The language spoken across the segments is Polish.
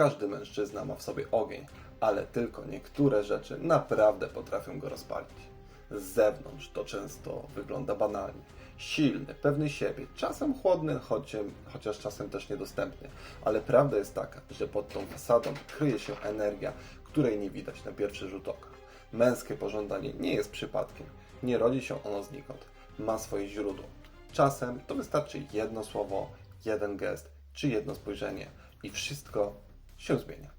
Każdy mężczyzna ma w sobie ogień, ale tylko niektóre rzeczy naprawdę potrafią go rozpalić. Z zewnątrz to często wygląda banalnie. Silny, pewny siebie, czasem chłodny, choć, chociaż czasem też niedostępny. Ale prawda jest taka, że pod tą fasadą kryje się energia, której nie widać na pierwszy rzut oka. Męskie pożądanie nie jest przypadkiem. Nie rodzi się ono znikąd. Ma swoje źródło. Czasem to wystarczy jedno słowo, jeden gest czy jedno spojrzenie i wszystko się zmienia.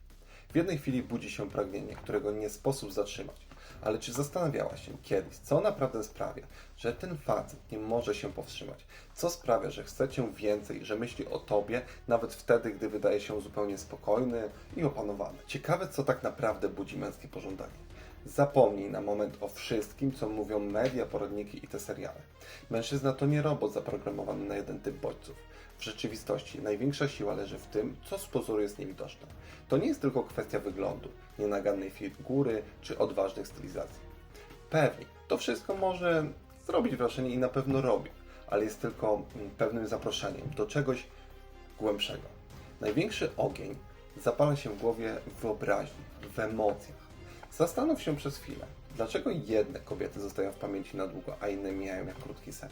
W jednej chwili budzi się pragnienie, którego nie sposób zatrzymać. Ale czy zastanawiałaś się kiedyś, co naprawdę sprawia, że ten facet nie może się powstrzymać? Co sprawia, że chce cię więcej, że myśli o tobie, nawet wtedy, gdy wydaje się zupełnie spokojny i opanowany? Ciekawe, co tak naprawdę budzi męskie pożądanie. Zapomnij na moment o wszystkim, co mówią media, poradniki i te seriale. Mężczyzna to nie robot zaprogramowany na jeden typ bodźców. W rzeczywistości największa siła leży w tym, co z pozoru jest niewidoczne. To nie jest tylko kwestia wyglądu, nienagannej figury czy odważnych stylizacji. Pewnie, to wszystko może zrobić wrażenie i na pewno robi, ale jest tylko mm, pewnym zaproszeniem do czegoś głębszego. Największy ogień zapala się w głowie w wyobraźni, w emocjach. Zastanów się przez chwilę, dlaczego jedne kobiety zostają w pamięci na długo, a inne mijają jak krótki sen.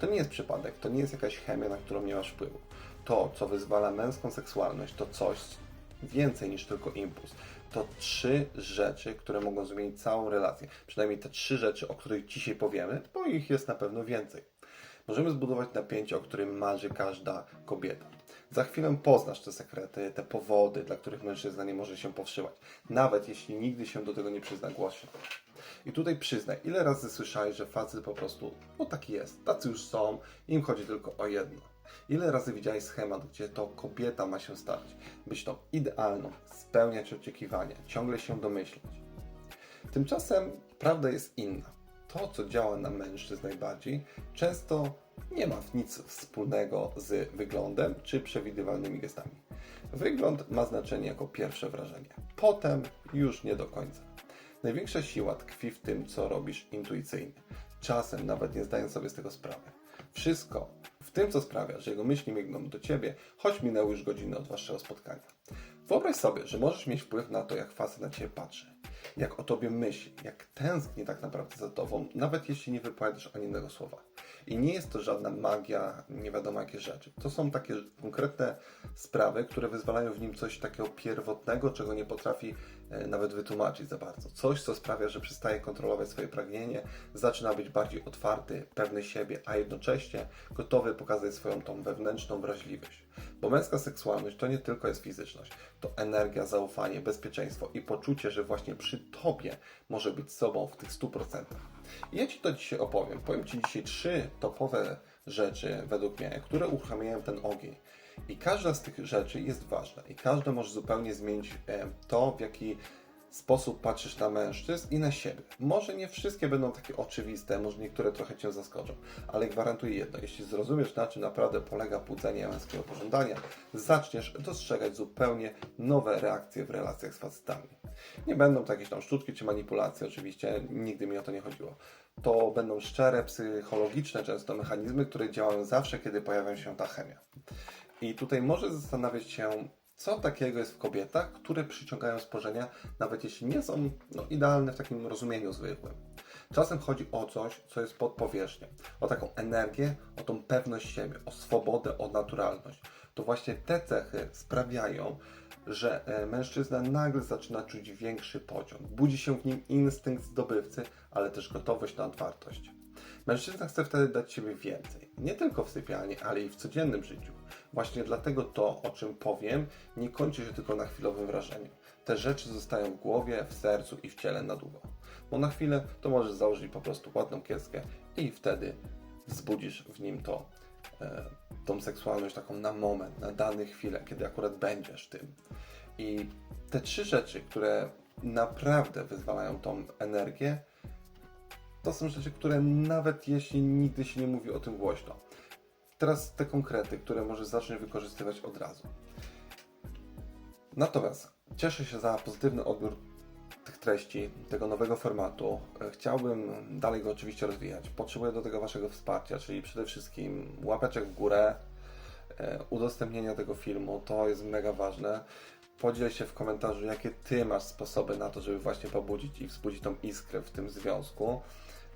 To nie jest przypadek, to nie jest jakaś chemia, na którą nie masz wpływu. To, co wyzwala męską seksualność, to coś więcej niż tylko impuls. To trzy rzeczy, które mogą zmienić całą relację. Przynajmniej te trzy rzeczy, o których dzisiaj powiemy, bo ich jest na pewno więcej. Możemy zbudować napięcie, o którym marzy każda kobieta. Za chwilę poznasz te sekrety, te powody, dla których mężczyzna nie może się powstrzymać, nawet jeśli nigdy się do tego nie przyzna głośno. I tutaj przyznaj, ile razy słyszałeś, że facet po prostu, no taki jest, tacy już są, im chodzi tylko o jedno. Ile razy widziałeś schemat, gdzie to kobieta ma się starać, być tą idealną, spełniać oczekiwania, ciągle się domyślać. Tymczasem prawda jest inna. To, co działa na mężczyzn najbardziej, często nie ma nic wspólnego z wyglądem czy przewidywalnymi gestami. Wygląd ma znaczenie jako pierwsze wrażenie, potem już nie do końca. Największa siła tkwi w tym, co robisz intuicyjnie, czasem nawet nie zdając sobie z tego sprawy. Wszystko w tym, co sprawia, że jego myśli miegną do ciebie, choć minęły już godziny od waszego spotkania. Wyobraź sobie, że możesz mieć wpływ na to, jak facet na ciebie patrzy, jak o tobie myśli, jak tęskni tak naprawdę za tobą, nawet jeśli nie wypowiadasz ani jednego słowa. I nie jest to żadna magia, nie wiadomo jakie rzeczy. To są takie konkretne sprawy, które wyzwalają w nim coś takiego pierwotnego, czego nie potrafi e, nawet wytłumaczyć za bardzo. Coś, co sprawia, że przestaje kontrolować swoje pragnienie, zaczyna być bardziej otwarty, pewny siebie, a jednocześnie gotowy pokazać swoją tą wewnętrzną wrażliwość. Bo męska seksualność to nie tylko jest fizyczność, to energia, zaufanie, bezpieczeństwo i poczucie, że właśnie przy tobie może być sobą w tych 100%. Ja Ci to dzisiaj opowiem. Powiem Ci dzisiaj trzy topowe rzeczy, według mnie, które uruchamiają ten ogień. I każda z tych rzeczy jest ważna i każda może zupełnie zmienić e, to, w jaki sposób patrzysz na mężczyzn i na siebie. Może nie wszystkie będą takie oczywiste, może niektóre trochę Cię zaskoczą, ale gwarantuję jedno, jeśli zrozumiesz na czym naprawdę polega budzenie męskiego pożądania, zaczniesz dostrzegać zupełnie nowe reakcje w relacjach z facetami. Nie będą to jakieś tam sztuczki czy manipulacje, oczywiście, nigdy mi o to nie chodziło. To będą szczere, psychologiczne często mechanizmy, które działają zawsze, kiedy pojawia się ta chemia. I tutaj może zastanawiać się, co takiego jest w kobietach, które przyciągają spojrzenia, nawet jeśli nie są no, idealne w takim rozumieniu zwykłym. Czasem chodzi o coś, co jest pod powierzchnią, o taką energię, o tą pewność siebie, o swobodę, o naturalność. To właśnie te cechy sprawiają, że e, mężczyzna nagle zaczyna czuć większy pociąg. Budzi się w nim instynkt zdobywcy, ale też gotowość na otwartość. Mężczyzna chce wtedy dać siebie więcej. Nie tylko w sypialni, ale i w codziennym życiu. Właśnie dlatego to, o czym powiem, nie kończy się tylko na chwilowym wrażeniu. Te rzeczy zostają w głowie, w sercu i w ciele na długo. Bo na chwilę to możesz założyć po prostu ładną kieskę i wtedy wzbudzisz w nim to, e, tą seksualność taką na moment, na dane chwilę, kiedy akurat będziesz tym. I te trzy rzeczy, które naprawdę wyzwalają tą energię, to są rzeczy, które nawet jeśli nigdy się nie mówi o tym głośno. Teraz te konkrety, które możesz zacząć wykorzystywać od razu. Natomiast cieszę się za pozytywny odbiór tych treści, tego nowego formatu. Chciałbym dalej go oczywiście rozwijać. Potrzebuję do tego Waszego wsparcia, czyli przede wszystkim łapeczek w górę, e, udostępnienia tego filmu, to jest mega ważne. Podziel się w komentarzu, jakie ty masz sposoby na to, żeby właśnie pobudzić i wzbudzić tą iskrę w tym związku.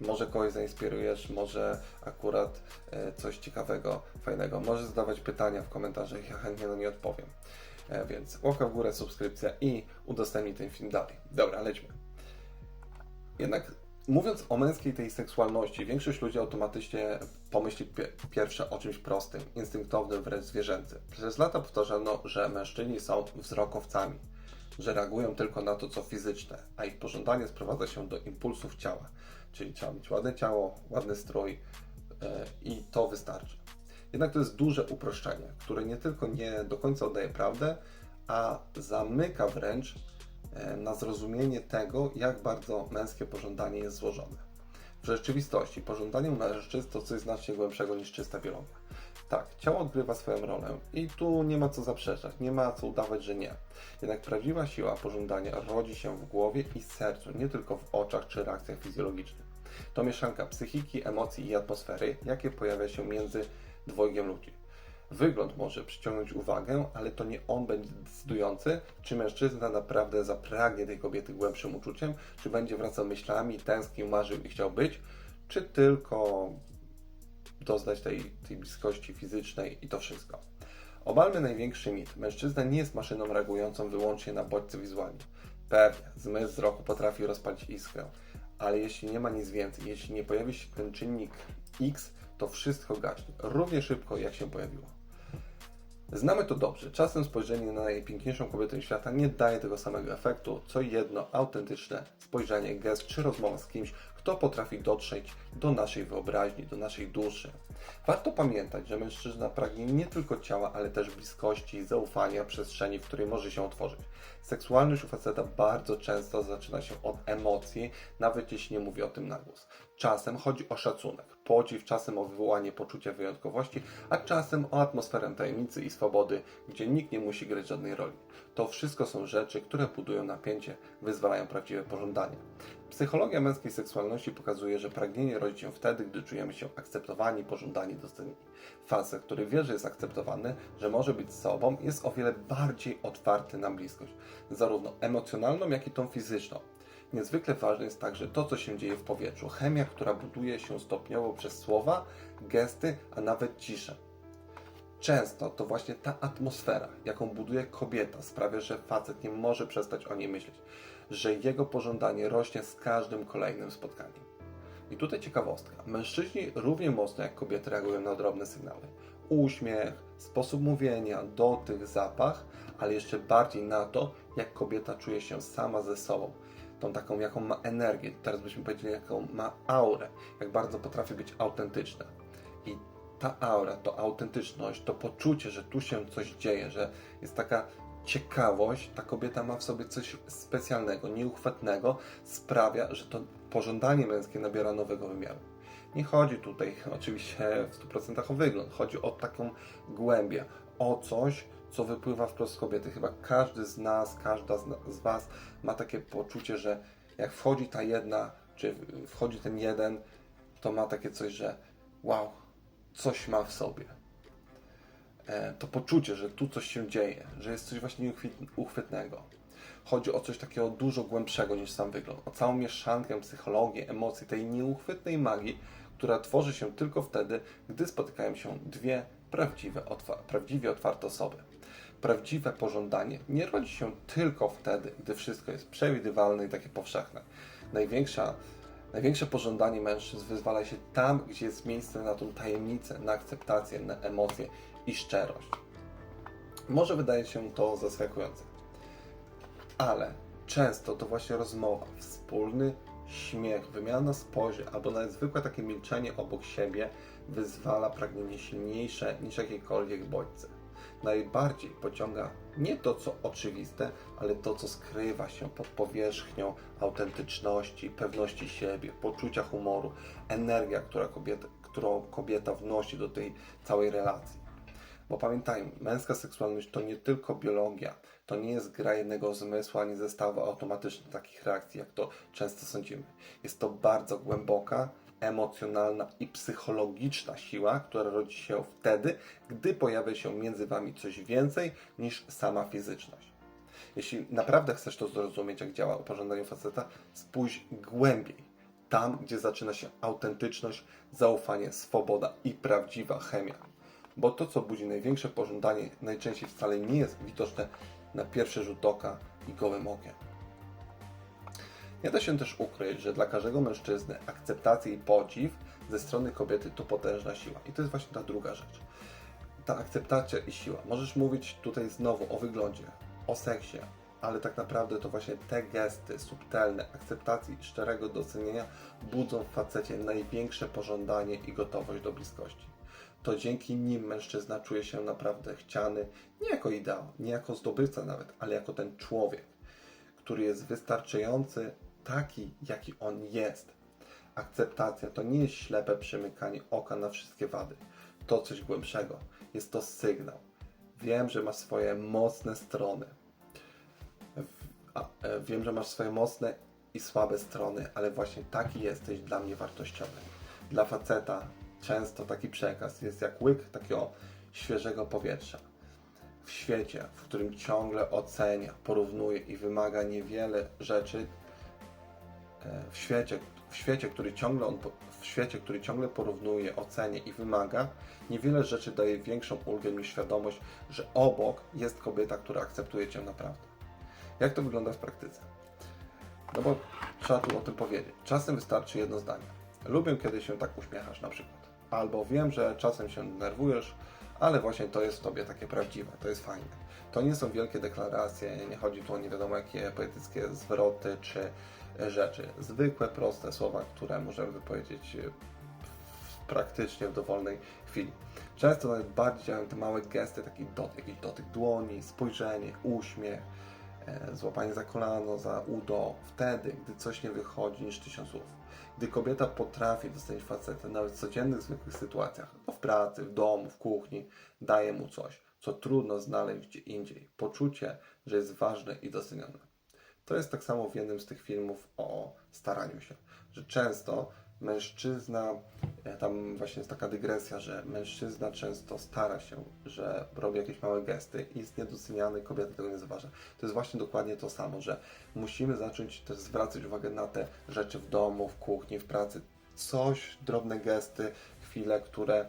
Może kogoś zainspirujesz, może akurat e, coś ciekawego, fajnego. Możesz zadawać pytania w komentarzach, ja chętnie na nie odpowiem. E, więc łapka w górę, subskrypcja i udostępnij ten film dalej. Dobra, lećmy. Jednak mówiąc o męskiej tej seksualności, większość ludzi automatycznie pomyśli pie- pierwsze o czymś prostym, instynktownym, wręcz zwierzęcym. Przez lata powtarzano, że mężczyźni są wzrokowcami, że reagują tylko na to, co fizyczne, a ich pożądanie sprowadza się do impulsów ciała, czyli trzeba mieć ładne ciało, ładny strój e, i to wystarczy. Jednak to jest duże uproszczenie, które nie tylko nie do końca oddaje prawdę, a zamyka wręcz e, na zrozumienie tego, jak bardzo męskie pożądanie jest złożone. W rzeczywistości pożądanie mężczyzn to coś znacznie głębszego niż czysta biologia. Tak, ciało odgrywa swoją rolę i tu nie ma co zaprzeczać, nie ma co udawać, że nie. Jednak prawdziwa siła pożądania rodzi się w głowie i sercu, nie tylko w oczach czy reakcjach fizjologicznych. To mieszanka psychiki, emocji i atmosfery, jakie pojawia się między dwojgiem ludzi. Wygląd może przyciągnąć uwagę, ale to nie on będzie decydujący, czy mężczyzna naprawdę zapragnie tej kobiety głębszym uczuciem, czy będzie wracał myślami, tęsknił, marzył i chciał być, czy tylko doznać tej, tej bliskości fizycznej i to wszystko. Obalmy największy mit. Mężczyzna nie jest maszyną reagującą wyłącznie na bodźce wizualne. Pewnie, zmysł wzroku potrafi rozpalić iskrę, ale jeśli nie ma nic więcej, jeśli nie pojawi się ten czynnik X, to wszystko gaśnie, równie szybko jak się pojawiło. Znamy to dobrze. Czasem spojrzenie na najpiękniejszą kobietę świata nie daje tego samego efektu, co jedno autentyczne spojrzenie, gest czy rozmowa z kimś, kto potrafi dotrzeć do naszej wyobraźni, do naszej duszy. Warto pamiętać, że mężczyzna pragnie nie tylko ciała, ale też bliskości, zaufania, przestrzeni, w której może się otworzyć. Seksualność u faceta bardzo często zaczyna się od emocji, nawet jeśli nie mówi o tym na głos. Czasem chodzi o szacunek, podziw, czasem o wywołanie poczucia wyjątkowości, a czasem o atmosferę tajemnicy i swobody, gdzie nikt nie musi grać żadnej roli. To wszystko są rzeczy, które budują napięcie, wyzwalają prawdziwe pożądanie. Psychologia męskiej seksualności pokazuje, że pragnienie rodzi się wtedy, gdy czujemy się akceptowani, pożądani, docenieni. Facet, który wie, że jest akceptowany, że może być sobą, jest o wiele bardziej otwarty na bliskość, zarówno emocjonalną, jak i tą fizyczną. Niezwykle ważne jest także to, co się dzieje w powietrzu. Chemia, która buduje się stopniowo przez słowa, gesty, a nawet ciszę. Często to właśnie ta atmosfera, jaką buduje kobieta, sprawia, że facet nie może przestać o niej myśleć, że jego pożądanie rośnie z każdym kolejnym spotkaniem. I tutaj ciekawostka. Mężczyźni równie mocno jak kobiety reagują na drobne sygnały. Uśmiech, sposób mówienia, dotyk, zapach, ale jeszcze bardziej na to, jak kobieta czuje się sama ze sobą. Tą taką, jaką ma energię, teraz byśmy powiedzieli, jaką ma aurę, jak bardzo potrafi być autentyczna. I ta aura, to autentyczność, to poczucie, że tu się coś dzieje, że jest taka ciekawość, ta kobieta ma w sobie coś specjalnego, nieuchwytnego, sprawia, że to pożądanie męskie nabiera nowego wymiaru. Nie chodzi tutaj oczywiście w 100% o wygląd, chodzi o taką głębię, o coś, co wypływa wprost z kobiety. Chyba każdy z nas, każda z, Was ma takie poczucie, że jak wchodzi ta jedna, czy wchodzi ten jeden, to ma takie coś, że wow, coś ma w sobie. E, to poczucie, że tu coś się dzieje, że jest coś właśnie uchwyt- uchwytnego. Chodzi o coś takiego dużo głębszego niż sam wygląd, o całą mieszankę psychologii, emocji, tej nieuchwytnej magii, która tworzy się tylko wtedy, gdy spotykają się dwie prawdziwe, prawdziwie otwarte osoby. Prawdziwe pożądanie nie rodzi się tylko wtedy, gdy wszystko jest przewidywalne i takie powszechne. Największa Największe pożądanie mężczyzn wyzwala się tam, gdzie jest miejsce na tą tajemnicę, na akceptację, na emocje i szczerość. Może wydaje się to zaskakujące, ale często to właśnie rozmowa, wspólny śmiech, wymiana spojrzeń albo nawet zwykłe takie milczenie obok siebie wyzwala pragnienie silniejsze niż jakiekolwiek bodźce. Najbardziej pociąga nie to, co oczywiste, ale to, co skrywa się pod powierzchnią autentyczności, pewności siebie, poczucia humoru, energia, która kobieta, którą kobieta wnosi do tej całej relacji. Bo pamiętajmy, męska seksualność to nie tylko biologia, to nie jest gra jednego zmysłu, ani zestawu automatycznych takich reakcji, jak to często sądzimy. Jest to bardzo głęboka, emocjonalna i psychologiczna siła, która rodzi się wtedy, gdy pojawia się między Wami coś więcej niż sama fizyczność. Jeśli naprawdę chcesz to zrozumieć, jak działa pożądanie faceta, spójrz głębiej. Tam, gdzie zaczyna się autentyczność, zaufanie, swoboda i prawdziwa chemia. Bo to, co budzi największe pożądanie, najczęściej wcale nie jest widoczne na pierwszy rzut oka i gołym okiem. Nie da się też ukryć, że dla każdego mężczyzny akceptacja i podziw ze strony kobiety to potężna siła. I to jest właśnie ta druga rzecz. Ta akceptacja i siła. Możesz mówić tutaj znowu o wyglądzie, o seksie, ale tak naprawdę to właśnie te gesty subtelne akceptacji i szczerego docenienia budzą w facecie największe pożądanie i gotowość do bliskości. To dzięki nim mężczyzna czuje się naprawdę chciany, nie jako ideał, nie jako zdobywca nawet, ale jako ten człowiek, który jest wystarczający, taki jaki on jest. Akceptacja to nie jest ślepe przymykanie oka na wszystkie wady. To coś głębszego. Jest to sygnał. Wiem, że masz swoje mocne strony. E, Wiem, że masz swoje mocne i słabe strony, ale właśnie taki jesteś dla mnie wartościowy. Dla faceta często taki przekaz jest jak łyk takiego świeżego powietrza. W świecie, w którym ciągle ocenia, porównuje i wymaga niewiele rzeczy, w świecie, w świecie, który ciągle on, w świecie, który ciągle porównuje, ocenia i wymaga, niewiele rzeczy daje większą ulgę niż świadomość, że obok jest kobieta, która akceptuje cię naprawdę. Jak to wygląda w praktyce? No bo trzeba tu o tym powiedzieć. Czasem wystarczy jedno zdanie. Lubię, kiedy się tak uśmiechasz na przykład. Albo wiem, że czasem się denerwujesz, ale właśnie to jest w tobie takie prawdziwe, to jest fajne. To nie są wielkie deklaracje, nie chodzi tu o nie wiadomo jakie poetyckie zwroty czy e, rzeczy. Zwykłe, proste słowa, które możemy wypowiedzieć e, praktycznie w dowolnej chwili. Często nawet bardziej działają te małe gesty, taki dot, jakiś dotyk dłoni, spojrzenie, uśmiech, e, złapanie za kolano, za udo, wtedy, gdy coś nie wychodzi niż tysiąc słów. Gdy kobieta potrafi dostać faceta nawet w codziennych, zwykłych sytuacjach, no w pracy, w domu, w kuchni, daje mu coś, co trudno znaleźć gdzie indziej. Poczucie, że jest ważne i docenione. To jest tak samo w jednym z tych filmów o staraniu się, że często mężczyzna, e, tam właśnie jest taka dygresja, że mężczyzna często stara się, że robi jakieś małe gesty i jest niedoceniany, kobieta tego nie zauważa. To jest właśnie dokładnie to samo, że musimy zacząć też zwracać uwagę na te rzeczy w domu, w kuchni, w pracy. Coś, drobne gesty, chwile, które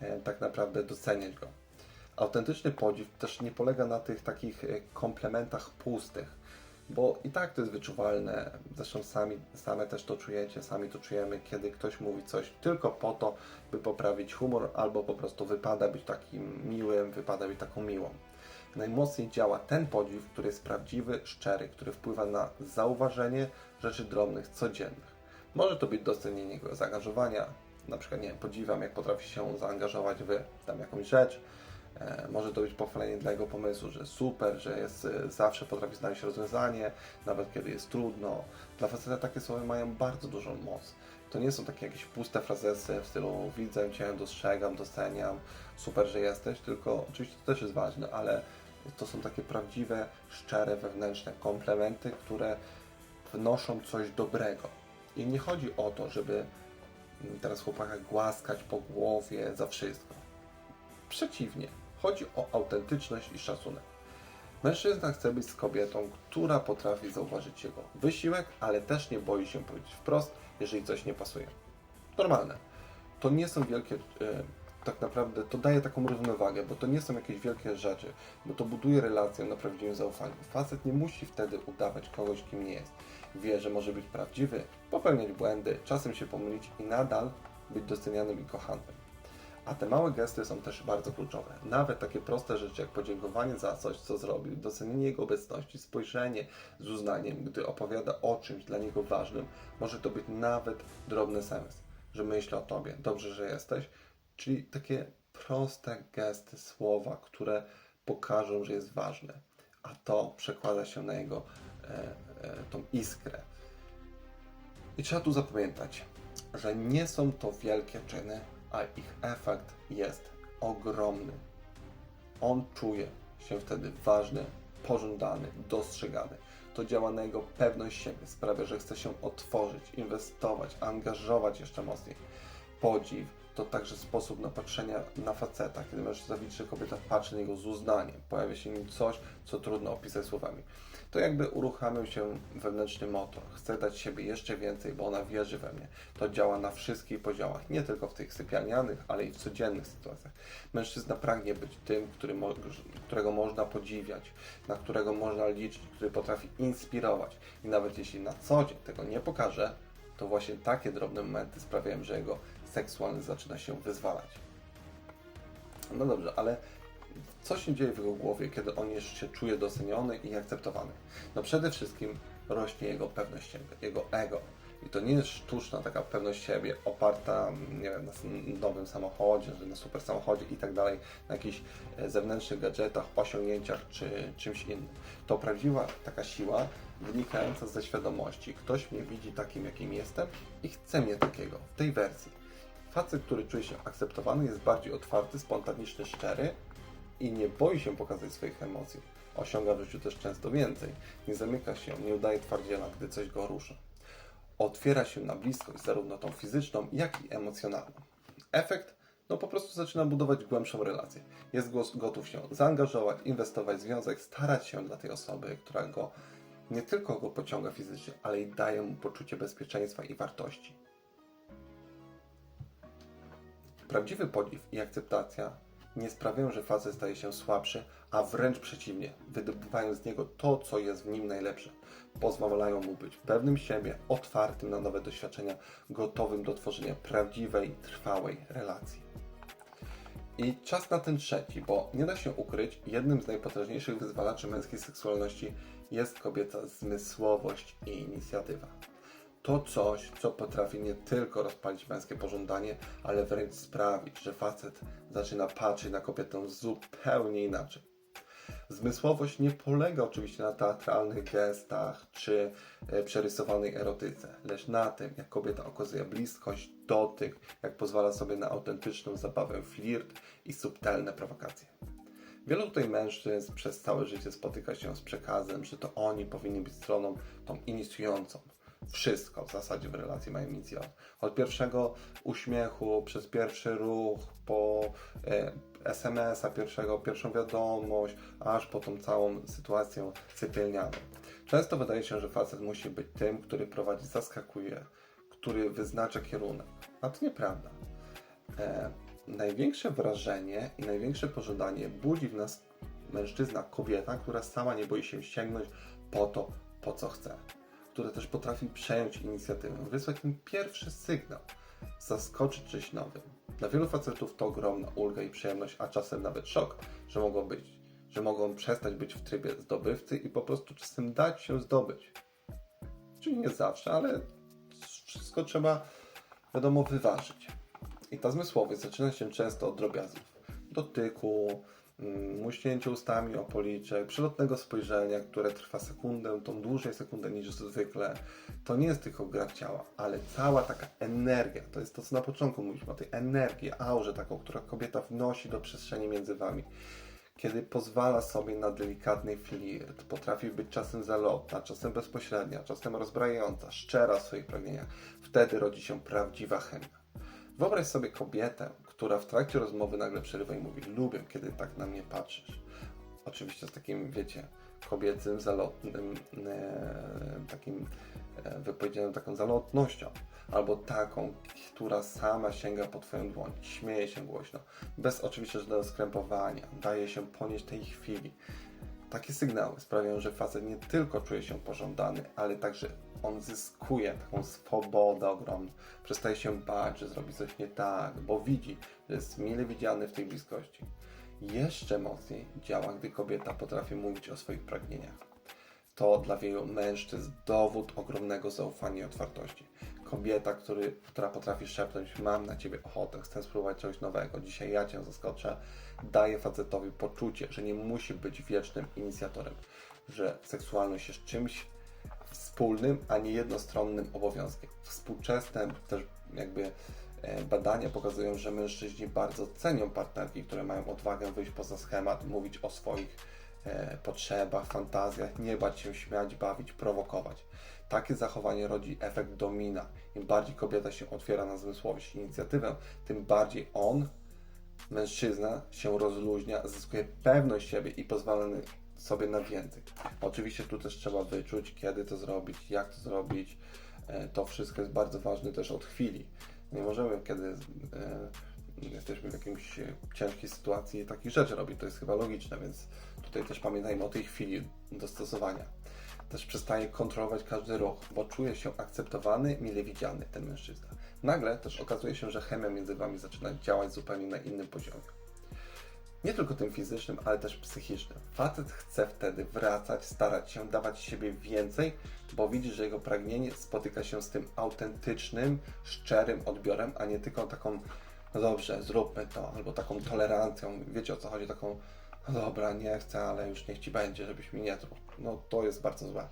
e, tak naprawdę doceniać go. Autentyczny podziw też nie polega na tych takich e, komplementach pustych, bo i tak to jest wyczuwalne. Zresztą sami, same też to czujecie, sami to czujemy, kiedy ktoś mówi coś tylko po to, by poprawić humor, albo po prostu wypada być takim miłym, wypada być taką miłą. Najmocniej działa ten podziw, który jest prawdziwy, szczery, który wpływa na zauważenie rzeczy drobnych, codziennych. Może to być docenienie jego zaangażowania, na przykład, nie wiem, podziwiam, jak potrafi się zaangażować w tam jakąś rzecz, Może to być pochwalenie dla jego pomysłu, że super, że jest, e, zawsze potrafi znaleźć rozwiązanie, nawet kiedy jest trudno. Dla faceta takie słowa mają bardzo dużą moc. To nie są takie jakieś puste frazesy w stylu widzę Cię, dostrzegam, doceniam, super, że jesteś, tylko oczywiście to też jest ważne, ale to są takie prawdziwe, szczere, wewnętrzne komplementy, które wnoszą coś dobrego. I nie chodzi o to, żeby mm, teraz chłopaka głaskać po głowie za wszystko. Przeciwnie, chodzi o autentyczność i szacunek. Mężczyzna chce być z kobietą, która potrafi zauważyć jego wysiłek, ale też nie boi się powiedzieć wprost, jeżeli coś nie pasuje. Normalne. To nie są wielkie, e, tak naprawdę, to daje taką równowagę, bo to nie są jakieś wielkie rzeczy, bo to buduje relację na prawdziwym zaufaniu. Facet nie musi wtedy udawać kogoś, kim nie jest. Wie, że może być prawdziwy, popełniać błędy, czasem się pomylić i nadal być docenianym i kochanym. A te małe gesty są też bardzo kluczowe. Nawet takie proste rzeczy jak podziękowanie za coś, co zrobił, docenienie jego obecności, spojrzenie z uznaniem, gdy opowiada o czymś dla niego ważnym, może to być nawet drobny SMS, że myślę o tobie, dobrze, że jesteś. Czyli takie proste gesty, słowa, które pokażą, że jest ważne. A to przekłada się na jego e, e, tą iskrę. I trzeba tu zapamiętać, że nie są to wielkie czyny, a ich efekt jest ogromny. On czuje się wtedy ważny, pożądany, dostrzegany. To działa na jego pewność siebie, sprawia, że chce się otworzyć, inwestować, angażować jeszcze mocniej. Podziw to także sposób na patrzenia na faceta. Kiedy mężczyzna widzi, że kobieta patrzy na niego z uznaniem, pojawia się nim coś, co trudno opisać słowami. To jakby uruchamiał się wewnętrzny motor. Chce dać siebie jeszcze więcej, bo ona wierzy we mnie. To działa na wszystkich poziomach, nie tylko w tych sypialnianych, ale i w codziennych sytuacjach. Mężczyzna pragnie być tym, który mo- którego można podziwiać, na którego można liczyć, który potrafi inspirować. I nawet jeśli na co dzień tego nie pokaże, to właśnie takie drobne momenty sprawiają, że jego seksualny zaczyna się wyzwalać. No dobrze, ale co się dzieje w jego głowie, kiedy on już się czuje doceniony i akceptowany? No przede wszystkim rośnie jego pewność siebie, jego ego. I to nie jest sztuczna taka pewność siebie oparta, nie wiem, na nowym samochodzie, na super samochodzie i tak dalej, na jakichś e, zewnętrznych gadżetach, osiągnięciach czy czymś innym. To prawdziwa taka siła wynikająca ze świadomości. Ktoś mnie widzi takim, jakim jestem i chce mnie takiego, w tej wersji. Facet, który czuje się akceptowany, jest bardziej otwarty, spontaniczny, szczery i nie boi się pokazać swoich emocji. Osiąga w życiu też często więcej. Nie zamyka się, nie udaje twardziela, gdy coś go rusza. Otwiera się na bliskość, zarówno tą fizyczną, jak i emocjonalną. Efekt? No po prostu zaczyna budować głębszą relację. Jest go- gotów się zaangażować, inwestować w związek, starać się dla tej osoby, która go nie tylko go pociąga fizycznie, ale i daje mu poczucie bezpieczeństwa i wartości. Prawdziwy podziw i akceptacja nie sprawiają, że facet staje się słabszy, a wręcz przeciwnie, wydobywają z niego to, co jest w nim najlepsze. Pozwalają mu być pewnym siebie, otwartym na nowe doświadczenia, gotowym do tworzenia prawdziwej, trwałej relacji. I czas na ten trzeci, bo nie da się ukryć, jednym z najpotężniejszych wyzwalaczy męskiej seksualności jest kobieca zmysłowość i inicjatywa. To coś, co potrafi nie tylko rozpalić męskie pożądanie, ale wręcz sprawić, że facet zaczyna patrzeć na kobietę zupełnie inaczej. Zmysłowość nie polega oczywiście na teatralnych gestach czy e, przerysowanej erotyce, lecz na tym, jak kobieta okazuje bliskość, dotyk, jak pozwala sobie na autentyczną zabawę, flirt i subtelne prowokacje. Wielu tutaj mężczyzn przez całe życie spotyka się z przekazem, że to oni powinni być stroną tą inicjującą. Wszystko w zasadzie w relacji mają inicjować. Od pierwszego uśmiechu, przez pierwszy ruch, po e, SMS-a pierwszego, pierwszą wiadomość, aż po tą całą sytuację sypialnianą. Często wydaje się, że facet musi być tym, który prowadzi, zaskakuje, który wyznacza kierunek. A to nieprawda. E, największe wrażenie i największe pożądanie budzi w nas mężczyzna, kobieta, która sama nie boi się sięgnąć po to, po co chce. Która też potrafi przejąć inicjatywę, wysłać ten pierwszy sygnał, zaskoczyć czymś nowym. Dla wielu facetów to ogromna ulga i przyjemność, a czasem nawet szok, że mogą być, że mogą przestać być w trybie zdobywcy i po prostu czasem dać się zdobyć. Czyli nie zawsze, ale wszystko trzeba, wiadomo, wyważyć. I ta zmysłowość zaczyna się często od drobiazgów. Dotyku, mm, muśnięcia ustami o policzek, przelotnego spojrzenia, które trwa sekundę, tą dłużej sekundę niż zwykle. To nie jest tylko gra ciała, ale cała taka energia, to jest to, co na początku mówiliśmy o tej energii, aurze taką, która kobieta wnosi do przestrzeni między wami. Kiedy pozwala sobie na delikatny flirt, potrafi być czasem zalotna, czasem bezpośrednia, czasem rozbrajająca, szczera w swoich pragnieniach, wtedy rodzi się prawdziwa chemia. Wyobraź sobie kobietę, która w trakcie rozmowy nagle przerywa i mówi: Lubię, kiedy tak na mnie patrzysz. Oczywiście z takim, wiecie, kobiecym, zalotnym, e, takim e, wypowiedzianą taką zalotnością. Albo taką, która sama sięga po Twoją dłoń, śmieje się głośno, bez oczywiście żadnego skrępowania, daje się ponieść tej chwili. Takie sygnały sprawiają, że facet nie tylko czuje się pożądany, ale także on zyskuje taką swobodę ogromną. Przestaje się bać, że zrobi coś nie tak, bo widzi, że jest mile widziany w tej bliskości. Jeszcze mocniej działa, gdy kobieta potrafi mówić o swoich pragnieniach. To dla wielu mężczyzn dowód ogromnego zaufania i otwartości. Kobieta, który, która potrafi szepnąć: Mam na ciebie ochotę, chcę spróbować czegoś nowego, dzisiaj ja cię zaskoczę, daje facetowi poczucie, że nie musi być wiecznym inicjatorem, że seksualność jest czymś wspólnym, a nie jednostronnym obowiązkiem. Współczesne też jakby e, badania pokazują, że mężczyźni bardzo cenią partnerki, które mają odwagę wyjść poza schemat, mówić o swoich e, potrzebach, fantazjach, nie bać się śmiać, bawić, prowokować. Takie zachowanie rodzi efekt domina. Im bardziej kobieta się otwiera na zmysłowość i inicjatywę, tym bardziej on, mężczyzna, się rozluźnia, zyskuje pewność siebie i pozwala sobie na więcej. Oczywiście tu też trzeba wyczuć, kiedy to zrobić, jak to zrobić. E, To wszystko jest bardzo ważne też od chwili. Nie możemy, kiedy e, jesteśmy w jakiejś ciężkiej sytuacji, takich rzeczy robić. To jest chyba logiczne, więc tutaj też pamiętajmy o tej chwili dostosowania. Też przestaje kontrolować każdy ruch, bo czuje się akceptowany, mile widziany ten mężczyzna. Nagle też okazuje się, że chemia między Wami zaczyna działać zupełnie na innym poziomie. Nie tylko tym fizycznym, ale też psychicznym. Facet chce wtedy wracać, starać się, dawać siebie więcej, bo widzi, że jego pragnienie spotyka się z tym autentycznym, szczerym odbiorem, a nie tylko taką, no dobrze, zróbmy to, albo taką tolerancją. Wiecie o co chodzi? Taką, no dobra, nie chcę, ale już niech ci będzie, żebyś mi nie truł. No to jest bardzo złe.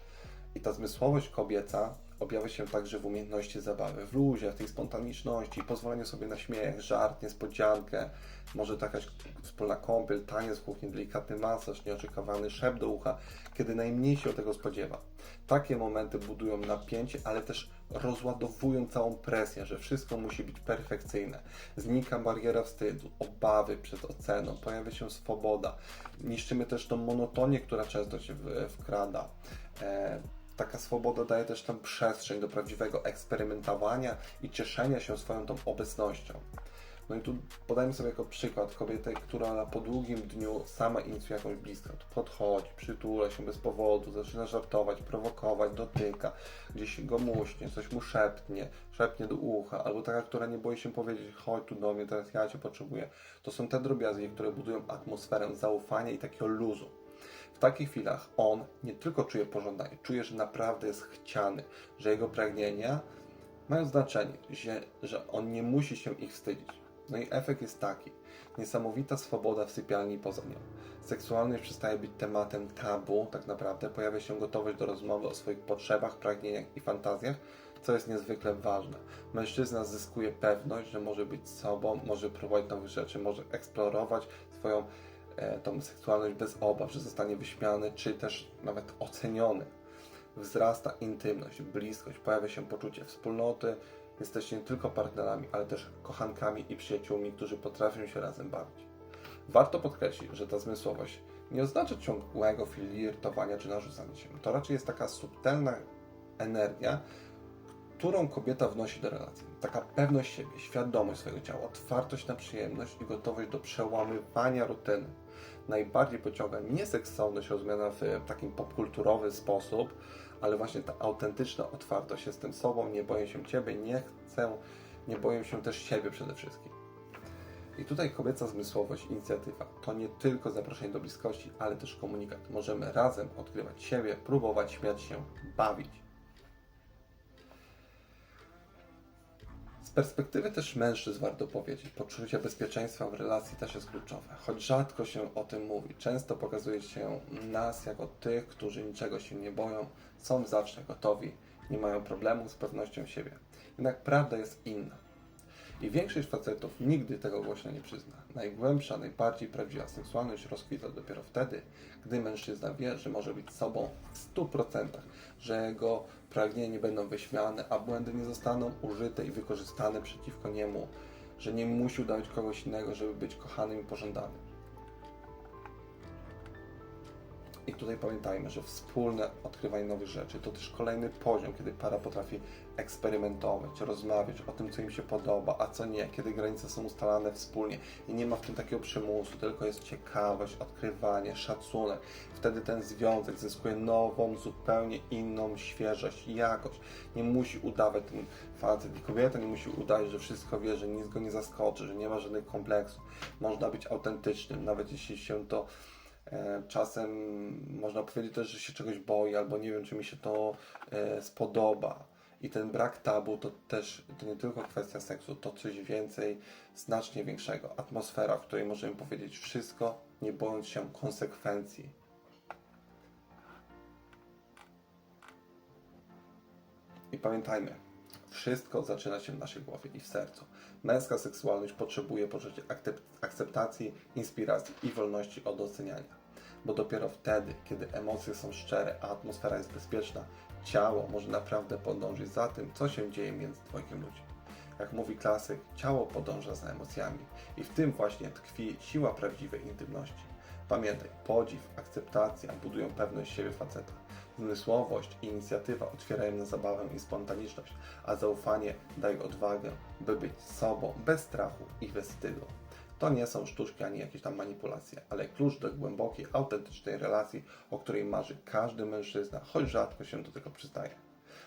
I ta zmysłowość kobieca objawia się także w umiejętności zabawy, w luzie, w tej spontaniczności, pozwoleniu sobie na śmiech, żart, niespodziankę, może to jakaś wspólna kąpiel, taniec w kuchni, delikatny masaż, nieoczekiwany szept do ucha, kiedy najmniej się tego spodziewa. Takie momenty budują napięcie, ale też rozładowują całą presję, że wszystko musi być perfekcyjne. Znika bariera wstydu, obawy przed oceną, pojawia się swoboda. Niszczymy też tą monotonię, która często się wkrada. E, taka swoboda daje też tę przestrzeń do prawdziwego eksperymentowania i cieszenia się swoją tą obecnością. No i tu podajmy sobie jako przykład kobietę, która po długim dniu sama inicjuje jakąś bliską. Tu podchodzi, przytula się bez powodu, zaczyna żartować, prowokować, dotyka, gdzieś go muśnie, coś mu szepnie, szepnie do ucha, albo taka, która nie boi się powiedzieć, chodź tu do mnie, teraz ja Cię potrzebuję. To są te drobiazgi, które budują atmosferę zaufania i takiego luzu. W takich chwilach on nie tylko czuje pożądanie, czuje, że naprawdę jest chciany, że jego pragnienia mają znaczenie, że, że on nie musi się ich wstydzić. No i efekt jest taki. Niesamowita swoboda w sypialni poza nią. Seksualność przestaje być tematem tabu, tak naprawdę pojawia się gotowość do rozmowy o swoich potrzebach, pragnieniach i fantazjach, co jest niezwykle ważne. Mężczyzna zyskuje pewność, że może być sobą, może próbować nowych rzeczy, może eksplorować swoją tą seksualność bez obaw, że zostanie wyśmiany, czy też nawet oceniony. Wzrasta intymność, bliskość, pojawia się poczucie wspólnoty. Jesteście nie tylko partnerami, ale też kochankami i przyjaciółmi, którzy potrafią się razem bawić. Warto podkreślić, że ta zmysłowość nie oznacza ciągłego flirtowania czy narzucania się. To raczej jest taka subtelna energia, którą kobieta wnosi do relacji. Taka pewność siebie, świadomość swojego ciała, otwartość na przyjemność i gotowość do przełamywania rutyny. Najbardziej pociąga nie seksowność rozumiana w takim popkulturowy sposób, ale właśnie ta autentyczna otwartość. Jestem sobą, nie boję się Ciebie, nie chcę, nie boję się też siebie przede wszystkim. I tutaj kobieca zmysłowość, inicjatywa to nie tylko zaproszenie do bliskości, ale też komunikat. Możemy razem odkrywać siebie, próbować śmiać się, bawić. Perspektywy też mężczyzn warto powiedzieć, poczucie bezpieczeństwa w relacji też jest kluczowe. Choć rzadko się o tym mówi, często pokazuje się nas jako tych, którzy niczego się nie boją, są zawsze gotowi, nie mają problemu z pewnością siebie. Jednak prawda jest inna. I większość facetów nigdy tego głośno nie przyzna. Najgłębsza, najbardziej prawdziwa seksualność rozkwita dopiero wtedy, gdy mężczyzna wie, że może być sobą w 100%, że jego pragnienia nie będą wyśmiane, a błędy nie zostaną użyte i wykorzystane przeciwko niemu, że nie musi udawać kogoś innego, żeby być kochanym i pożądanym. I tutaj pamiętajmy, że wspólne odkrywanie nowych rzeczy to też kolejny poziom, kiedy para potrafi eksperymentować, rozmawiać o tym, co im się podoba, a co nie, kiedy granice są ustalane wspólnie i nie ma w tym takiego przymusu, tylko jest ciekawość, odkrywanie, szacunek. Wtedy ten związek zyskuje nową, zupełnie inną świeżość jakość. Nie musi udawać ten facet i kobieta nie musi udawać, że wszystko wie, że nic go nie zaskoczy, że nie ma żadnych kompleksów. Można być autentycznym, nawet jeśli się to Czasem można powiedzieć też, że się czegoś boi, albo nie wiem, czy mi się to e, spodoba. I ten brak tabu to też to nie tylko kwestia seksu, to coś więcej, znacznie większego. Atmosfera, w której możemy powiedzieć wszystko, nie bojąc się konsekwencji. I pamiętajmy, wszystko zaczyna się w naszej głowie i w sercu. Męska seksualność potrzebuje poczucia akcept- akceptacji, inspiracji i wolności od oceniania. Bo dopiero wtedy, kiedy emocje są szczere, a atmosfera jest bezpieczna, ciało może naprawdę podążyć za tym, co się dzieje między dwojgiem ludzi. Jak mówi klasyk, ciało podąża za emocjami i w tym właśnie tkwi siła prawdziwej intymności. Pamiętaj, podziw, akceptacja budują pewność siebie faceta. Zmysłowość i inicjatywa otwierają na zabawę i spontaniczność, a zaufanie daje odwagę, by być sobą bez strachu i bez wstydu. To nie są sztuczki ani jakieś tam manipulacje, ale klucz do głębokiej, autentycznej relacji, o której marzy każdy mężczyzna, choć rzadko się do tego przyznaje.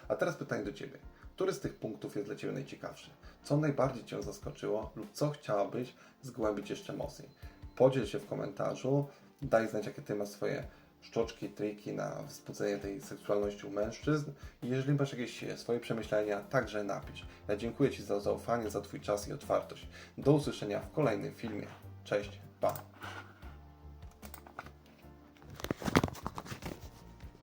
A teraz pytanie do Ciebie. Który z tych punktów jest dla Ciebie najciekawszy? Co najbardziej Cię zaskoczyło lub co chciałabyś zgłębić jeszcze mocniej? Podziel się w komentarzu, daj znać jakie Ty masz swoje sztuczki, triki na wzbudzenie tej seksualności u mężczyzn. Jeżeli masz jakieś e, swoje przemyślenia, także napisz. Ja dziękuję Ci za zaufanie, za Twój czas i otwartość. Do usłyszenia w kolejnym filmie. Cześć, pa!